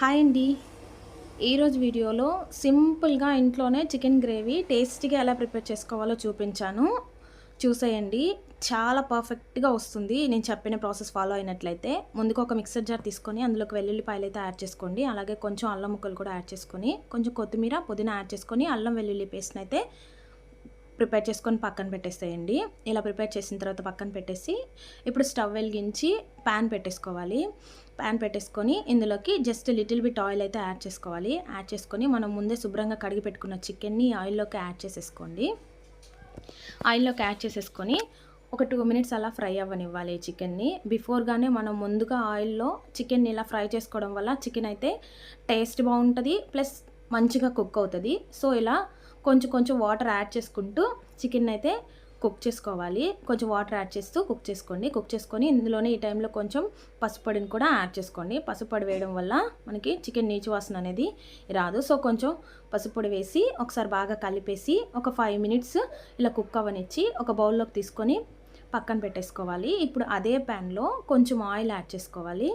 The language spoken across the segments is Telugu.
హాయ్ అండి. ఈరోజు వీడియోలో సింపుల్గా ఇంట్లోనే చికెన్ గ్రేవీ టేస్టీగా ఎలా ప్రిపేర్ చేసుకోవాలో చూపించాను. చూసేయండి. చాలా పర్ఫెక్ట్గా వస్తుంది. నేను చెప్పిన ప్రాసెస్ ఫాలో అయినట్లయితే ముందుగా ఒక మిక్సర్ జార్ తీసుకొని అందులోకి వెల్లుల్లిపాయలు అయితే యాడ్ చేసుకోండి. అలాగే కొంచెం అల్లం ముక్కలు కూడా యాడ్ చేసుకొని కొంచెం కొత్తిమీర పుదీనా యాడ్ చేసుకొని అల్లం వెల్లుల్లి పేస్ట్ని అయితే ప్రిపేర్ చేసుకొని పక్కన పెట్టేసేయండి. ఇలా ప్రిపేర్ చేసిన తర్వాత పక్కన పెట్టేసి ఇప్పుడు స్టవ్ వెలిగించి ప్యాన్ పెట్టేసుకోవాలి. ప్యాన్ పెట్టేసుకొని ఇందులోకి జస్ట్ లిటిల్ బిట్ ఆయిల్ అయితే యాడ్ చేసుకోవాలి. యాడ్ చేసుకొని మనం ముందే శుభ్రంగా కడిగి పెట్టుకున్న చికెన్ని ఆయిల్లోకి యాడ్ చేసేసుకోండి. ఆయిల్లోకి యాడ్ చేసేసుకొని ఒక టూ మినిట్స్ అలా ఫ్రై అవ్వనివ్వాలి చికెన్ని. బిఫోర్గానే మనం ముందుగా ఆయిల్లో చికెన్ని ఇలా ఫ్రై చేసుకోవడం వల్ల చికెన్ అయితే టేస్ట్ బాగుంటుంది ప్లస్ మంచిగా కుక్ అవుతుంది. సో ఇలా కొంచెం కొంచెం వాటర్ యాడ్ చేసుకుంటూ చికెన్ అయితే కుక్ చేసుకోవాలి. కొంచెం వాటర్ యాడ్ చేస్తూ కుక్ చేసుకోండి. కుక్ చేసుకొని ఇందులోనే ఈ టైంలో కొంచెం పసుపొడిని కూడా యాడ్ చేసుకోండి. పసుపొడి వేయడం వల్ల మనకి చికెన్ నీచు వాసన అనేది రాదు. సో కొంచెం పసుపొడి వేసి ఒకసారి బాగా కలిపేసి ఒక ఫైవ్ మినిట్స్ ఇలా కుక్ అవనిచ్చి ఒక బౌల్లోకి తీసుకొని పక్కన పెట్టేసుకోవాలి. ఇప్పుడు అదే ప్యాన్లో కొంచెం ఆయిల్ యాడ్ చేసుకోవాలి.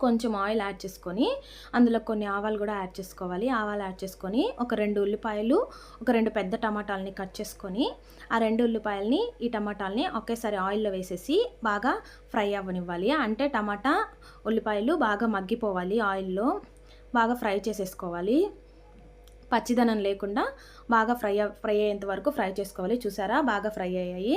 కొంచెం ఆయిల్ యాడ్ చేసుకొని అందులో కొన్ని ఆవాలు కూడా యాడ్ చేసుకోవాలి. ఆవాలు యాడ్ చేసుకొని ఒక రెండు ఉల్లిపాయలు ఒక రెండు పెద్ద టమాటాలని కట్ చేసుకొని ఆ రెండు ఉల్లిపాయలని ఈ టమాటాలని ఒకేసారి ఆయిల్లో వేసేసి బాగా ఫ్రై అవ్వనివ్వాలి. అంటే టమాటా ఉల్లిపాయలు బాగా మగ్గిపోవాలి ఆయిల్లో. బాగా ఫ్రై చేసేసుకోవాలి. పచ్చిదనం లేకుండా బాగా ఫ్రై ఫ్రై అయ్యేంత వరకు ఫ్రై చేసుకోవాలి. చూసారా? బాగా ఫ్రై అయ్యాయి.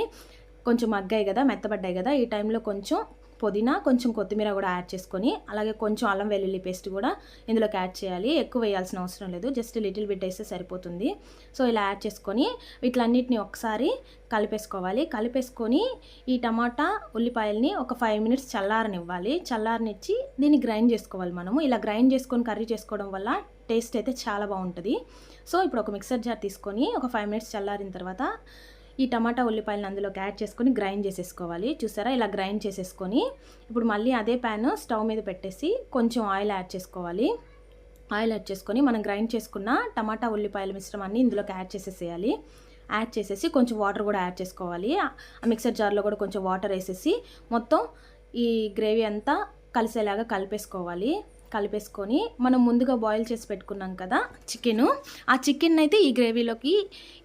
కొంచెం మగ్గాయి కదా మెత్తబడ్డాయి కదా. ఈ టైంలో కొంచెం పుదీనా కొంచెం కొత్తిమీర కూడా యాడ్ చేసుకొని అలాగే కొంచెం అల్లం వెల్లుల్లి పేస్ట్ కూడా ఇందులోకి యాడ్ చేయాలి. ఎక్కువ వేయాల్సిన అవసరం లేదు జస్ట్ లిటిల్ బిట్ వేస్తే సరిపోతుంది. సో ఇలా యాడ్ చేసుకొని వీటిలన్నిటిని ఒకసారి కలిపేసుకోవాలి. కలిపేసుకొని ఈ టమాటా ఉల్లిపాయల్ని ఒక ఫైవ్ మినిట్స్ చల్లారనివ్వాలి. చల్లారనిచ్చి దీన్ని గ్రైండ్ చేసుకోవాలి మనము. ఇలా గ్రైండ్ చేసుకొని కర్రీ చేసుకోవడం వల్ల టేస్ట్ అయితే చాలా బాగుంటుంది. సో ఇప్పుడు ఒక మిక్సర్ జార్ తీసుకొని ఒక ఫైవ్ మినిట్స్ చల్లారిన తర్వాత ఈ టమాటా ఉల్లిపాయలను అందులోకి యాడ్ చేసుకొని గ్రైండ్ చేసేసుకోవాలి. చూసారా? ఇలా గ్రైండ్ చేసేసుకొని ఇప్పుడు మళ్ళీ అదే ప్యాన్ స్టవ్ మీద పెట్టేసి కొంచెం ఆయిల్ యాడ్ చేసుకోవాలి. ఆయిల్ యాడ్ చేసుకొని మనం గ్రైండ్ చేసుకున్న టమాటా ఉల్లిపాయల మిశ్రమాన్ని ఇందులోకి యాడ్ చేసేసేయాలి. యాడ్ చేసేసి కొంచెం వాటర్ కూడా యాడ్ చేసుకోవాలి. ఆ మిక్సర్ జార్లో కూడా కొంచెం వాటర్ వేసేసి మొత్తం ఈ గ్రేవీ అంతా కలిసేలాగా కలిపేసుకోవాలి. కలిపేసుకొని మనం ముందుగా బాయిల్ చేసి పెట్టుకున్నాం కదా చికెను. ఆ చికెన్ అయితే ఈ గ్రేవీలోకి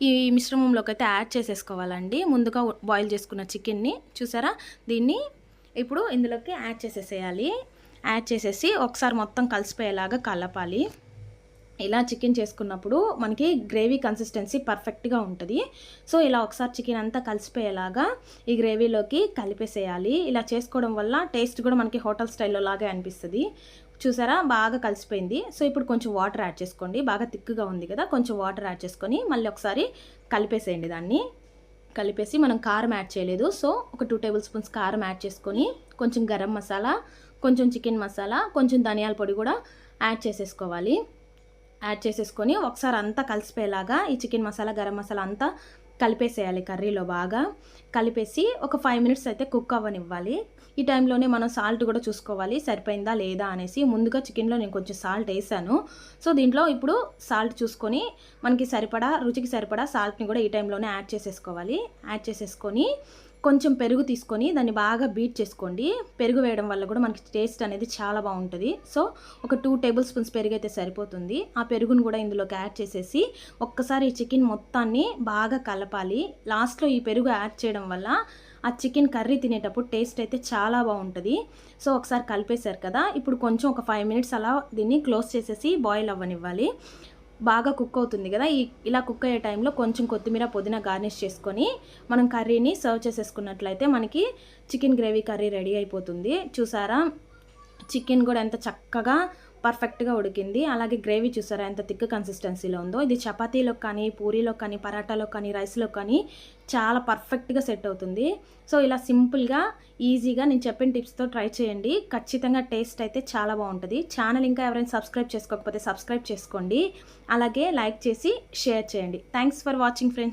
ఈ మిశ్రమంలోకి అయితే యాడ్ చేసేసుకోవాలండి. ముందుగా బాయిల్ చేసుకున్న చికెన్ని చూసారా? దీన్ని ఇప్పుడు ఇందులోకి యాడ్ చేసేసేయాలి. యాడ్ చేసేసి ఒకసారి మొత్తం కలిసిపోయేలాగా కలపాలి. ఇలా చికెన్ చేసుకున్నప్పుడు మనకి గ్రేవీ కన్సిస్టెన్సీ పర్ఫెక్ట్గా ఉంటుంది. సో ఇలా ఒకసారి చికెన్ అంతా కలిసిపోయేలాగా ఈ గ్రేవీలోకి కలిపేసేయాలి. ఇలా చేసుకోవడం వల్ల టేస్ట్ కూడా మనకి హోటల్ స్టైల్లో లాగే అనిపిస్తుంది. చూసారా? బాగా కలిసిపోయింది. సో ఇప్పుడు కొంచెం వాటర్ యాడ్ చేసుకోండి. బాగా థిక్గా ఉంది కదా? కొంచెం వాటర్ యాడ్ చేసుకొని మళ్ళీ ఒకసారి కలిపేసేయండి దాన్ని. కలిపేసి మనం కారం యాడ్ చేయలేదు. సో ఒక టూ టేబుల్ స్పూన్స్ కారం యాడ్ చేసుకొని కొంచెం గరం మసాలా కొంచెం చికెన్ మసాలా కొంచెం ధనియాల పొడి కూడా యాడ్ చేసేసుకోవాలి. యాడ్ చేసేసుకొని ఒకసారి అంతా కలిసిపోయేలాగా ఈ చికెన్ మసాలా గరం మసాలా అంతా కలిపేసేయాలి కర్రీలో బాగా. కలిపేసి ఒక ఫైవ్ మినిట్స్ అయితే కుక్ అవ్వనివ్వాలి. ఈ టైంలోనే మనం సాల్ట్ కూడా చూసుకోవాలి. సరిపోయిందా లేదా అనేసి ముందుగా చికెన్లో నేను కొంచెం సాల్ట్ వేసాను. సో దీంట్లో ఇప్పుడు సాల్ట్ చూసుకొని మనకి సరిపడా రుచికి సరిపడా సాల్ట్ని కూడా ఈ టైంలోనే యాడ్ చేసేసుకోవాలి. యాడ్ చేసేసుకొని కొంచెం పెరుగు తీసుకొని దాన్ని బాగా బీట్ చేసుకోండి. పెరుగు వేయడం వల్ల కూడా మనకి టేస్ట్ అనేది చాలా బాగుంటుంది. సో ఒక టూ టేబుల్ స్పూన్స్ పెరుగు అయితే సరిపోతుంది. ఆ పెరుగును కూడా ఇందులోకి యాడ్ చేసేసి ఒక్కసారి ఈ చికెన్ మొత్తాన్ని బాగా కలపాలి. లాస్ట్లో ఈ పెరుగు యాడ్ చేయడం వల్ల ఆ చికెన్ కర్రీ తినేటప్పుడు టేస్ట్ అయితే చాలా బాగుంటుంది. సో ఒకసారి కలిపేశారు కదా. ఇప్పుడు కొంచెం ఒక ఫైవ్ మినిట్స్ అలా దీన్ని క్లోజ్ చేసేసి బాయిల్ అవ్వనివ్వాలి. బాగా కుక్ అవుతుంది కదా. ఈ ఇలా కుక్ అయ్యే టైంలో కొంచెం కొత్తిమీర పుదీనా గార్నిష్ చేసుకొని మనం కర్రీని సర్వ్ చేసేసుకున్నట్లయితే మనకి చికెన్ గ్రేవీ కర్రీ రెడీ అయిపోతుంది. చూసారా? చికెన్ కూడా ఎంత చక్కగా పర్ఫెక్ట్గా ఉడికింది. అలాగే గ్రేవీ చూసారా ఎంత థిక్ కన్సిస్టెన్సీలో ఉందో. ఇది చపాతీలో కానీ పూరీలో కానీ పరాటాలో కానీ రైస్లో కానీ చాలా పర్ఫెక్ట్గా సెట్ అవుతుంది. సో ఇలా సింపుల్గా ఈజీగా నేను చెప్పిన టిప్స్తో ట్రై చేయండి. ఖచ్చితంగా టేస్ట్ అయితే చాలా బాగుంటుంది. ఛానల్ ఇంకా ఎవరైనా సబ్స్క్రైబ్ చేసుకోకపోతే సబ్స్క్రైబ్ చేసుకోండి. అలాగే లైక్ చేసి షేర్ చేయండి. Thanks for watching friends.